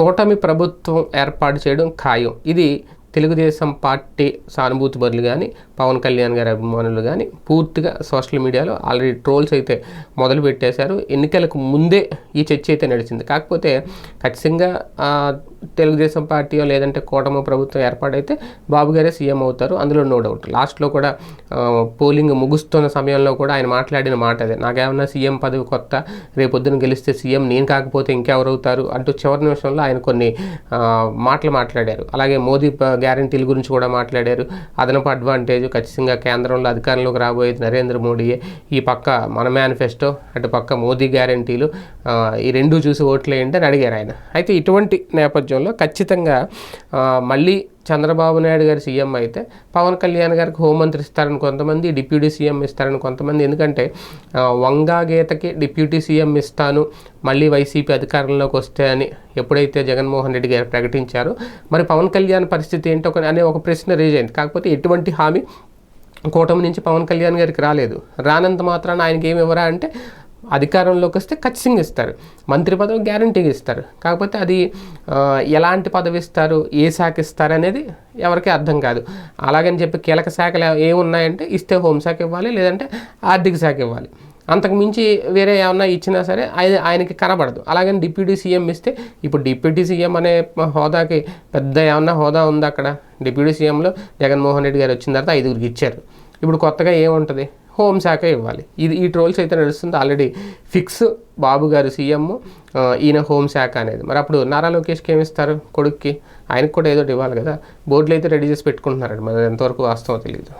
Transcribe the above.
కూటమి ప్రభుత్వం ఏర్పాటు చేయడం ఖాయం. ఇది తెలుగుదేశం పార్టీ సానుభూతి బదులు కానీ పవన్ కళ్యాణ్ గారి అభిమానులు కానీ పూర్తిగా సోషల్ మీడియాలో ఆల్రెడీ ట్రోల్స్ అయితే మొదలు పెట్టేశారు. ఎన్నికలకు ముందే ఈ చర్చ అయితే నడిచింది. కాకపోతే ఖచ్చితంగా తెలుగుదేశం పార్టీయో లేదంటే కూటమి ప్రభుత్వం ఏర్పాటైతే బాబు గారే సీఎం అవుతారు. అందులో నో డౌట్. లాస్ట్లో కూడా పోలింగ్ ముగుస్తున్న సమయంలో కూడా ఆయన మాట్లాడిన మాట అదే. నాకేమన్నా సీఎం పదవి కొత్త రేపొద్దున గెలిస్తే సీఎం నేను కాకపోతే ఇంకెవరు అవుతారు అంటూ చివరి నిమిషంలో ఆయన కొన్ని మాటలు మాట్లాడారు. అలాగే మోదీ ప- గ్యారంటీల గురించి కూడా మాట్లాడారు. అదనపు అడ్వాంటేజ్ ఖచ్చితంగా కేంద్రంలో అధికారంలోకి రాబోయేది నరేంద్ర మోడీయే. ఈ పక్క మన మేనిఫెస్టో అటు పక్క మోదీ గ్యారంటీలు ఈ రెండు చూసి ఓట్లేయండి అని అడిగారు ఆయన. అయితే ఇటువంటి నేపథ్యంలో ఖచ్చితంగా మళ్ళీ చంద్రబాబు నాయుడు గారు సీఎం అయితే పవన్ కళ్యాణ్ గారికి హోంమంత్రి ఇస్తారని కొంతమంది డిప్యూటీ సీఎం ఇస్తారని కొంతమంది. ఎందుకంటే వంగా గీతకి డిప్యూటీ సీఎం ఇస్తాను మళ్ళీ వైసీపీ అధికారంలోకి వస్తే అని ఎప్పుడైతే జగన్మోహన్ రెడ్డి గారు ప్రకటించారో మరి పవన్ కళ్యాణ్ పరిస్థితి ఏంటో అనే ఒక ప్రశ్న రేజ్ అయింది. కాకపోతే ఎటువంటి హామీ కూటమి నుంచి పవన్ కళ్యాణ్ గారికి రాలేదు. రానంత మాత్రాన ఆయనకి ఏమి ఇవ్వరా అంటే అధికారంలోకి వస్తే ఖచ్చితంగా ఇస్తారు. మంత్రి పదవి గ్యారంటీగా ఇస్తారు. కాకపోతే అది ఎలాంటి పదవి ఇస్తారు ఏ శాఖ ఇస్తారు అనేది ఎవరికీ అర్థం కాదు. అలాగని చెప్పి కీలక శాఖలు ఏమున్నాయంటే ఇస్తే హోంశాఖ ఇవ్వాలి లేదంటే ఆర్థిక శాఖ ఇవ్వాలి. అంతకుమించి వేరే ఏమన్నా ఇచ్చినా సరే ఆయన ఆయనకి కనబడదు. అలాగని డిప్యూటీ సీఎం ఇస్తే ఇప్పుడు డిప్యూటీ సీఎం అనే హోదాకి పెద్ద ఏమన్నా హోదా ఉంది అక్కడ? డిప్యూటీ సీఎంలో జగన్మోహన్ రెడ్డి గారు వచ్చిన తర్వాత ఐదుగురికి ఇచ్చారు. ఇప్పుడు కొత్తగా ఏముంటుంది? హోంశాఖ ఇవ్వాలి. ఇది ఈ ట్రోల్స్ అయితే నడుస్తుంది. ఆల్రెడీ ఫిక్స్ బాబు గారు సీఎం ఈయన హోంశాఖ అనేది. మరి అప్పుడు నారా లోకేష్కి ఏమి ఇస్తారు కొడుక్కి? ఆయనకు కూడా ఏదో ఇవ్వాలి కదా. బోర్డులు అయితే రెడీ చేసి పెట్టుకుంటున్నారండి. మరి ఎంతవరకు వాస్తవం తెలియదు